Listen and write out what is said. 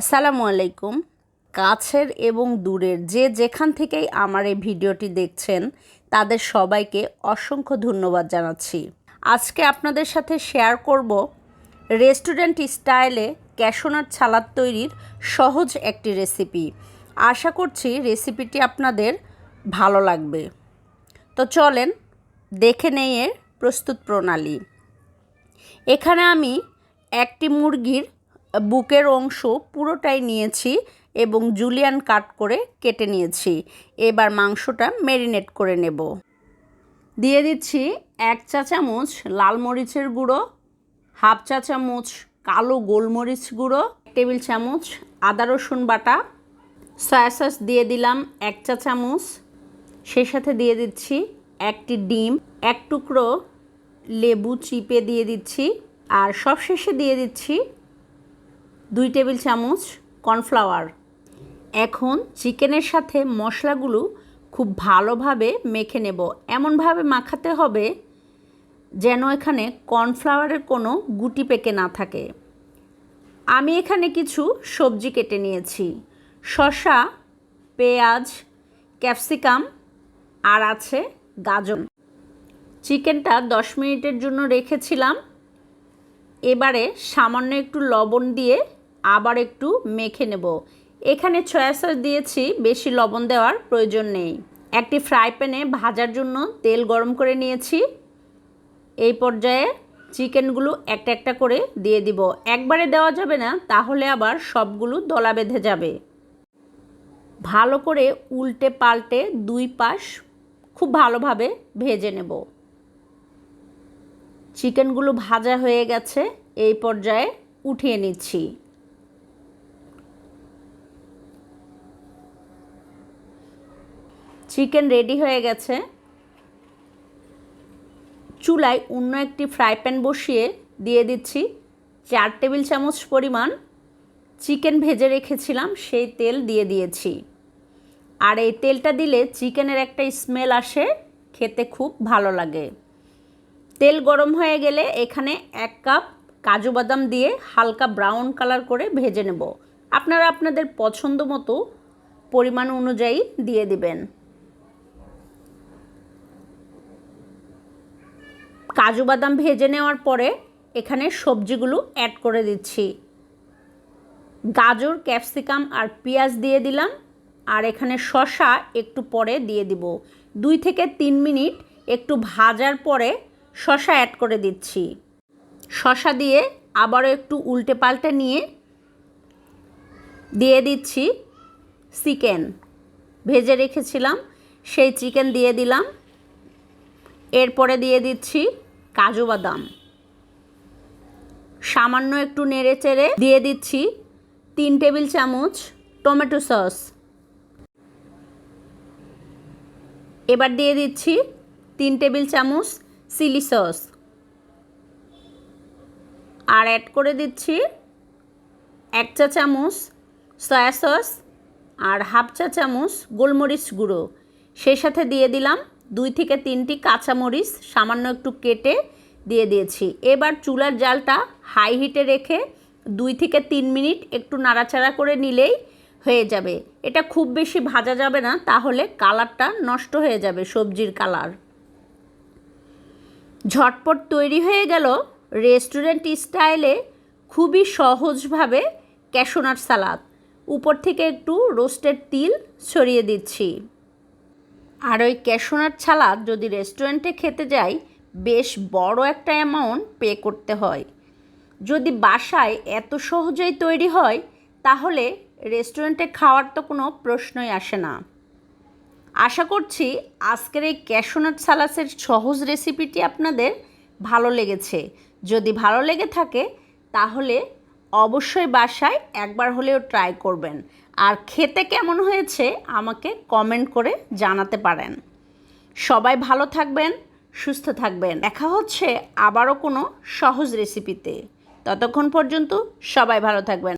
আসসালামু আলাইকুম। কাছের এবং দূরের যে যেখান থেকেই আমার এই ভিডিওটি দেখছেন, তাদের সবাইকে অসংখ্য ধন্যবাদ জানাচ্ছি। আজকে আপনাদের সাথে শেয়ার করব রেস্টুরেন্ট স্টাইলে ক্যাশোনাট ছালাদ তৈরির সহজ একটি রেসিপি আশা করছি রেসিপিটি আপনাদের ভালো লাগবে। তো চলেন দেখে নেই এর প্রস্তুত প্রণালী। এখানে আমি একটি মুরগির বুকের অংশ পুরোটাই নিয়েছি এবং জুলিয়ান কাট করে কেটে নিয়েছি। এবার মাংসটা ম্যারিনেট করে নেব। দিয়ে দিচ্ছি এক চা চামচ লাল মরিচের গুঁড়ো, হাফ চা চামচ কালো গোলমরিচ গুঁড়ো টেবিল চামচ আদা রসুন বাটা সয়া সস দিয়ে দিলাম এক চা চামচ। সেই সাথে দিয়ে দিচ্ছি একটি ডিম, এক টুকরো লেবু চিপে দিয়ে দিচ্ছি। আর সবশেষে দিয়ে দিচ্ছি দুই টেবিল চামচ কর্নফ্লাওয়ার। এখন চিকেনের সাথে মশলাগুলো খুব ভালোভাবে মেখে নেব। এমনভাবে মাখাতে হবে যেন এখানে কর্নফ্লাওয়ারের কোনো গুটি পেকে না থাকে। আমি এখানে কিছু সবজি কেটে নিয়েছি। শসা, পেঁয়াজ, ক্যাপসিকাম আর আছে গাজর। চিকেনটা দশ মিনিটের জন্য রেখেছিলাম। এবারে সামান্য একটু লবণ দিয়ে আবার একটু মেখে নেব। এখানে ছয়া সস দিয়েছি, বেশি লবণ দেওয়ার প্রয়োজন নেই। একটি ফ্রাই প্যানে ভাজার জন্য তেল গরম করে নিয়েছি। এই পর্যায়ে চিকেনগুলো একটা একটা করে দিয়ে দিব। একবারে দেওয়া যাবে না, তাহলে আবার সবগুলো দলা বেঁধে যাবে। ভালো করে উল্টে পাল্টে দুই পাশ খুব ভালোভাবে ভেজে নেব। চিকেনগুলো ভাজা হয়ে গেছে, এই পর্যায়ে উঠিয়ে নিচ্ছি। চিকেন রেডি হয়ে গেছে। চুলায় অন্য একটি ফ্রাই প্যান বসিয়ে দিয়ে দিচ্ছি। চার টেবিল চামচ পরিমাণ চিকেন ভেজে রেখেছিলাম, সেই তেল দিয়ে দিয়েছি। আর এই তেলটা দিলে চিকেনের একটা স্মেল আসে, খেতে খুব ভালো লাগে। তেল গরম হয়ে গেলে এখানে এক কাপ কাজু বাদাম দিয়ে হালকা ব্রাউন কালার করে ভেজে নেব। আপনারা আপনাদের পছন্দ মতো পরিমাণ অনুযায়ী দিয়ে দিবেন। কাজু বাদাম ভেজে নেওয়ার পরে এখানে সবজিগুলো অ্যাড করে দিচ্ছি। গাজর ক্যাপসিকাম আর পেঁয়াজ দিয়ে দিলাম। আর এখানে শশা একটু পরে দিয়ে দিব। দুই থেকে তিন মিনিট একটু ভাজার পরে শশা অ্যাড করে দিচ্ছি। শশা দিয়ে আবারও একটু উল্টে পাল্টে নিয়ে দিয়ে দিচ্ছি চিকেন। ভেজে রেখেছিলাম, সেই চিকেন দিয়ে দিলাম। এরপরে দিয়ে দিচ্ছি কাজু বাদাম। সামান্য একটু নেড়ে চেড়ে দিয়ে দিচ্ছি তিন টেবিল চামচ টমেটো সস। এবার দিয়ে দিচ্ছি তিন টেবিল চামচ চিলি সস। আর অ্যাড করে দিচ্ছি এক চা চামচ সয়া সস আর হাফ চা চামচ গোলমরিচ গুঁড়ো। সেই সাথে দিয়ে দিলাম দুই থেকে তিনটি কাঁচামরিচ সামান্য একটু কেটে দিয়ে দিয়েছি। এবার চুলার জালটা হাই হিটে রেখে দুই থেকে তিন মিনিট একটু নাড়াচাড়া করে নিলেই হয়ে যাবে। এটা খুব বেশি ভাজা যাবে না, তাহলে কালারটা নষ্ট হয়ে যাবে সবজির কালার। ঝটপট তৈরি হয়ে গেল রেস্টুরেন্ট স্টাইলে খুবই সহজভাবে ক্যাশোনাট সালাদ। উপর থেকে একটু রোস্টেড তিল ছড়িয়ে দিচ্ছি। আর ওই ক্যাশোনাট সালাদ যদি রেস্টুরেন্টে খেতে যাই, বেশ বড় একটা অ্যামাউন্ট পে করতে হয়। যদি বাসায় এত সহজেই তৈরি হয়, তাহলে রেস্টুরেন্টে খাওয়ার তো কোনো প্রশ্নই আসে না। আশা করছি আজকের এই ক্যাশোনাট সালাসের সহজ রেসিপিটি আপনাদের ভালো লেগেছে। যদি ভালো লেগে থাকে, তাহলে অবশ্যই বাসায় একবার হলেও ট্রাই করবেন। আর খেতে কেমন হয়েছে আমাকে কমেন্ট করে জানাতে পারেন। সবাই ভালো থাকবেন, সুস্থ থাকবেন। দেখা হচ্ছে আবারও কোনো সহজ রেসিপিতে ততক্ষণ পর্যন্ত সবাই ভালো থাকবেন।